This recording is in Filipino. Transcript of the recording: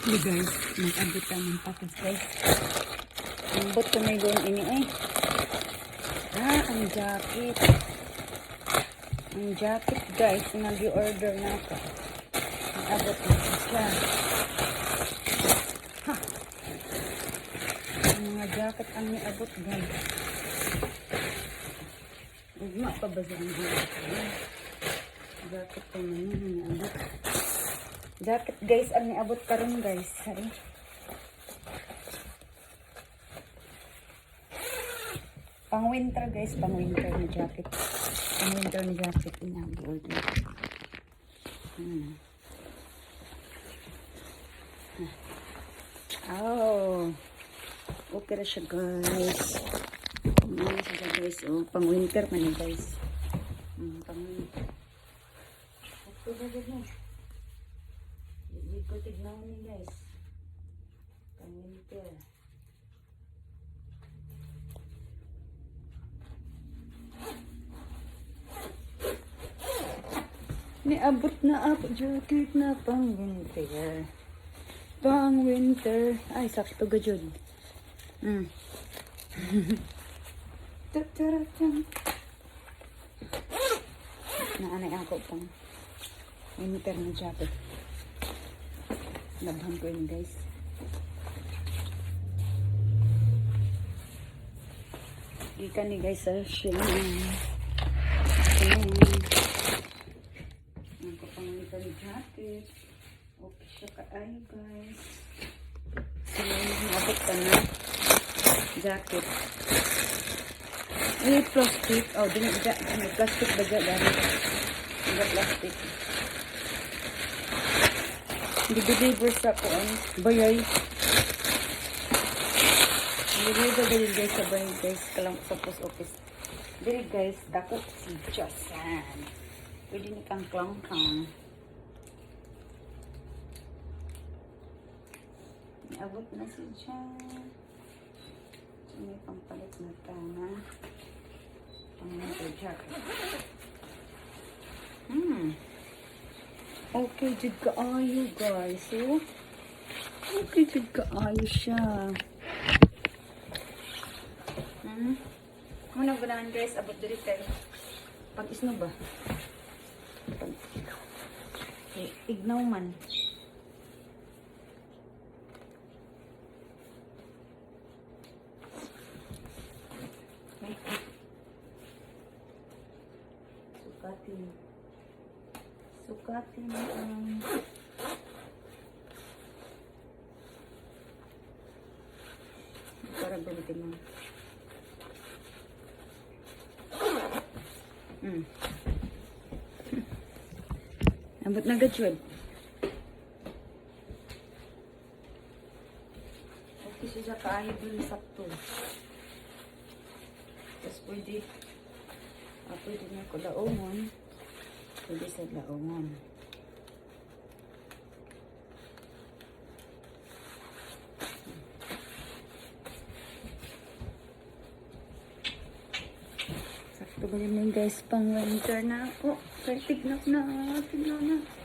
Hey guys, nag-abot tayo ng package guys. Ang bot ko may doon ini eh. Ah, ang jacket. Ang jacket guys, nag-order na ako. Nag-abot na siya. Ha! Ang mga jacket ang niabot guys. Ugma pa ba siya ang jacket? Jacket man yun, niabot. Jacket guys, ang niabot karon guys. Sorry. Pang winter guys, pang winter na jacket. Pang winter na jacket inang order. Hmm. Oh. Okay na siya guys. Ano na siya guys. Oh, pang winter man guys. Hmm, pang winter. Ito ba mo? Tignan ni guys. Pang winter. Niabot na ako jacket na pang winter. Pang winter. Ay, sakto ga dyan. Hmm. Tataratang. Naanay ako pang winter na jacket. Labhan ko yun guys. Ika ni guys sa Shein. Shein. Ang kapangitan jacket. Okay siya kaayo guys. So, nabot ka na. Jacket. Ay, plastic. Oh, din da, may plastic ba dyan? Dami. Hindi plastic. Deliver sa kuan. Bayay. Hindi deliver dili guys sa bayay guys. Kalang sa post office. Dili guys, dako si Josan. Pwede ni kang klang kang. Abot na si Jan. May pampalit na tama. Pang jacket. Hmm. Okay, jud kaayo guys. Oh. Okay, jud kaayo siya. Hmm. Muna ganahan guys, abot diri kay pag isno ba? Pag eh, ignaw man. Ay, ay. Sukatin. Sukatin ang para gamitin mo. Hmm. Ambot na gajud. Okay siya kaayo dun sakto. Tapos pwede, ah, pwede na ko laungon. Pwede sa laungon. Sakto ba yun guys, pang winter na ako. Kaya tignan na, tignan na.